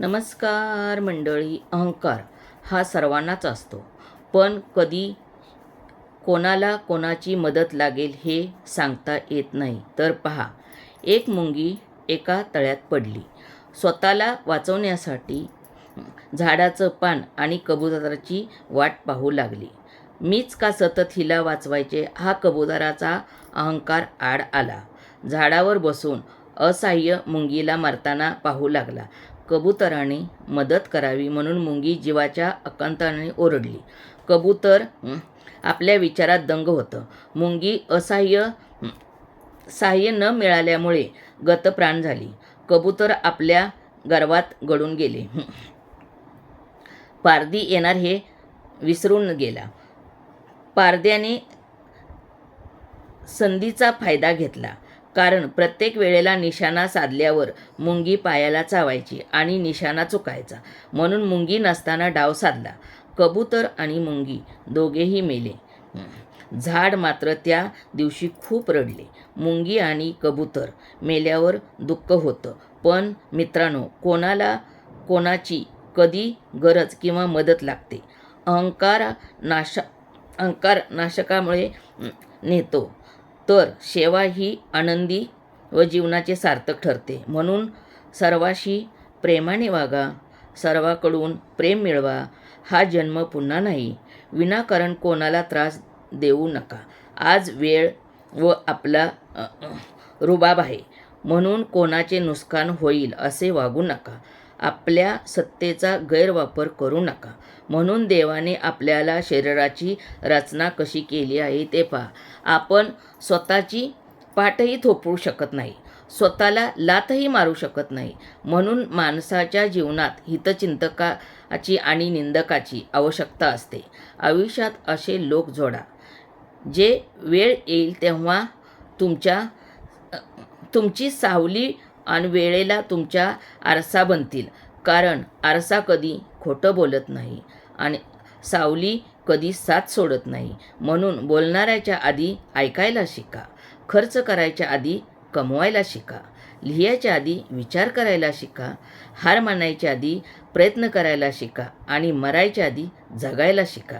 नमस्कार मंडळी अहंकार हा सर्वांनाच असतो. पण कधी कोणाला कोणाची मदत लागेल हे सांगता येत नाही. तर पहा एक मुंगी एका तळ्यात पडली. स्वतःला वाचवण्यासाठी झाडाचं पान आणि कबुतराची वाट पाहू लागली. मीच का सतत हिला वाचवायचे? हा कबुतराचा अहंकार आड आला. झाडावर बसून असहाय्य मुंगीला मारताना पाहू लागला. कबुतराने मदत करावी म्हणून मुंगी जीवाच्या अकांताने ओरडली. कबूतर आपल्या विचारात दंग होतं. मुंगी असहाय्य सहाय्य न मिळाल्यामुळे गतप्राण झाली. कबूतर आपल्या गर्वात गळून गेले. पारदी येणार हे विसरून गेला. पारद्याने संधीचा फायदा घेतला. कारण प्रत्येक वेळेला निशाणा साधल्यावर मुंगी पायाला चावायची आणि निशाणा चुकायचा. म्हणून मुंगी नसताना डाव साधला. कबूतर आणि मुंगी दोघेही मेले. झाड मात्र त्या दिवशी खूप रडले. मुंगी आणि कबूतर मेल्यावर दुःख होतं. पण मित्रांनो कोणाला कोणाची कधी गरज किंवा मदत लागते? अहंकार नाश अहंकार नाशकामुळे नेतो. तर सेवा ही आनंदी व जीवनाचे सार्थक ठरते. म्हणून सर्वाशी प्रेमाने वागा सर्वाकडून प्रेम मिळवा हा जन्म पुन्हा नाही. विनाकारण कोणाला त्रास देऊ नका. आज वेळ व आपला रुबाब आहे. म्हणून कोणाचे नुकसान होईल असे वागू नका. आपल्या सत्तेचा गैरवापर करू नका. म्हणून देवाने आपल्याला शरीराची रचना कशी केली आहे ते पहा. आपण स्वतःची पाठही थोपवू शकत नाही. स्वतःला लातही मारू शकत नाही. म्हणून माणसाच्या जीवनात हितचिंतकाची आणि निंदकाची आवश्यकता असते. आयुष्यात असे लोक जोडा. जे वेळ येईल तेव्हा तुमच्या तुमची सावली आणि वेळेला तुमच्या आरसा बनतील. कारण आरसा कधी खोटं बोलत नाही आणि सावली कधी साथ सोडत नाही. म्हणून बोलणाऱ्याच्या आधी ऐकायला शिका. खर्च करायच्या आधी कमवायला शिका. लिहायच्या आधी विचार करायला शिका. हार मानायच्या आधी प्रयत्न करायला शिका आणि मरायच्या आधी जगायला शिका.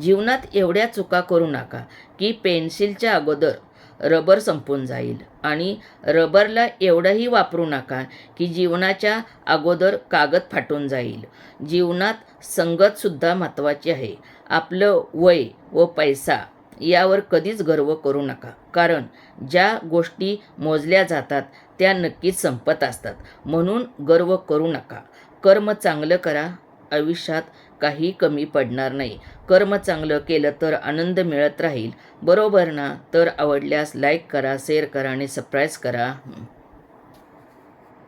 जीवनात एवढ्या चुका करू नका की पेन्सिलच्या अगोदर रबर संपून जाईल. आणि रबरला एवढंही वापरू नका की जीवनाच्या अगोदर कागद फाटून जाईल. जीवनात संगतसुद्धा महत्त्वाची आहे. आपलं वय व पैसा यावर कधीच गर्व करू नका. कारण ज्या गोष्टी मोजल्या जातात त्या नक्कीच संपत असतात. म्हणून गर्व करू नका. कर्म चांगलं करा आयुष्यात काही कमी पडणार नाही. कर्म चांगलं केलं तर आनंद मिळत राहील. बरोबर ना? तर आवडल्यास लाईक करा शेअर करा आणि सबस्क्राईब करा.